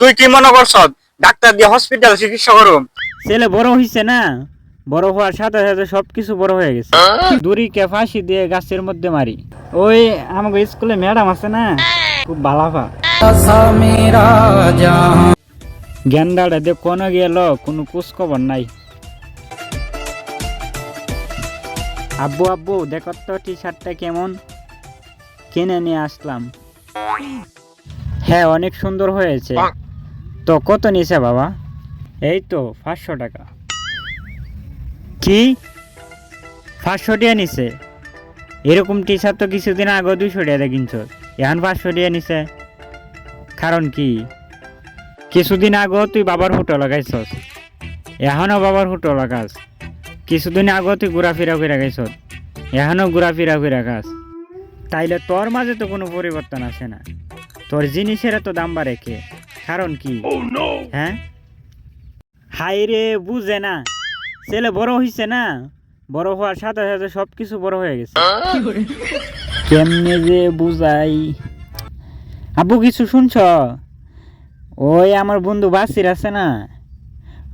তুই কি মনে করছ ডাক্তার দিয়ে হসপিটাল চিকিৎসা করো ছেলে বড় হইছে না? বড় হওয়ার সাথে সাথে সবকিছু বড় হয়ে গেছে। দড়িকে ফাঁসি দিয়ে গাছের মধ্যে মারি। ওই আমাকে স্কুলে ম্যাডাম আছে না? খুব ভালাফা গেন্দাটা দিয়ে কোনো গেল, কোনো কুচ খবর নাই। আব্বু আব্বু, দেখো তো টি শার্টটা কেমন? কিনে নিয়ে আসলাম। হ্যাঁ অনেক সুন্দর হয়েছে। তো কত নিছে বাবা? এই তো পাঁচশো টাকা। কি? পাঁচশো টাকা নিছে? এরকম টি শার্ট তো কিছুদিন আগে দুইশো টাকা কিনছ। এখন পাঁচশো টাকা নিছে। কারণ কি? কিছুদিন আগেও তুই বাবার হুটো লাগাইছস। এখনও বাবার হুটো লাগাস। কিছুদিন আগেও তুই ঘোরাফেরা করে গাইছ এখনও ঘোরাফেরা করে গাছ তাইলে তোর মাঝে তো কোনো পরিবর্তন আসে না। তোর জিনিসের তো দাম বাড়ে কে? কারণ কি? হ্যাঁ? হাই রে বুঝে না। ছেলে বড় হইছে না? বড় হওয়ার সাথে সাথে সব কিছু বড় হয়ে গেছে। কেমনে যে বুঝাই? আব্বু কিছু শুনছ? ওই আমার বন্ধু বাসির আছে না?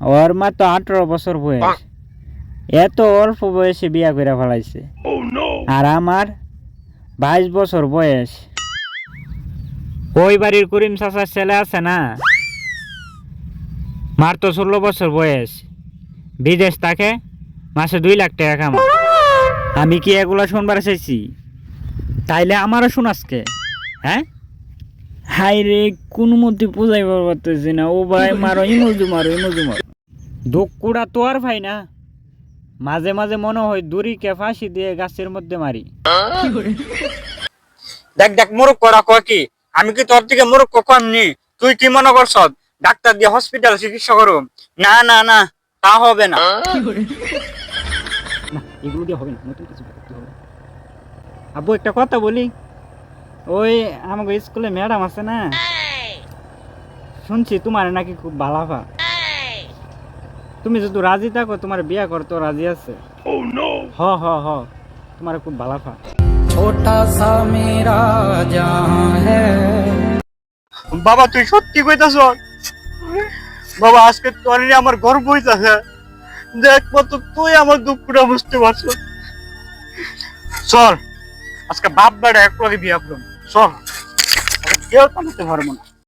ওর মা তো আঠারো বছর বয়স। এত অল্প বয়সে বিয়া করে ফেলাইছে। আর আমার বাইশ বছর বয়স। ওই বাড়ির করিম চাচার ছেলে আছে না? মার তো ষোলো বছর বয়স। বিদেশ তাকে মাসে দুই লাখ টাকা কামা আমি কি এগুলো শুনবার চাইছি তাইলে আমারও শোনাসকে হ্যাঁ? হাই রে কোন মধ্যে বুঝাইবার পারতেছি না। ও ভাই মারো ইমুজু মারো ইমুজু মারো। দুঃখুড়া তো আর ভাই না। মাঝে মাঝে মনে হয় দড়িকে ফাঁসি দিয়ে গাছের মধ্যে মারি। দেখ দেখ মোরক করা কয় কি? আমি কি তোর থেকে মোরক কমনি তুই কি মনে করছ? ডাক্তার দিয়ে হসপিটাল চিকিৎসা করো না না না তা হবে না। না এগুলো দিয়ে হবে না নতুন কিছু করতে হবে। আব্বু একটা কথা বলি। ওই আমাকে স্কুলে ম্যাডাম আছে না? শুনছি তোমার নাকি খুব ভালাফা তুমি যদি রাজি থাকো তোমার বিয়া করতো রাজি আছে। হ হ হ তোমার খুব ভালাফা বাবা, তুই সত্যি কইতাছ বাবা, আজকে তোর আমার গর্ব হইতাছে দেখ মত তুই আমার দুঃখটা বুঝতে পারছ চল, আজকে বাপ বেড়া এক লগে বিয়া করুন। চল কেউ থামাতে পারব না।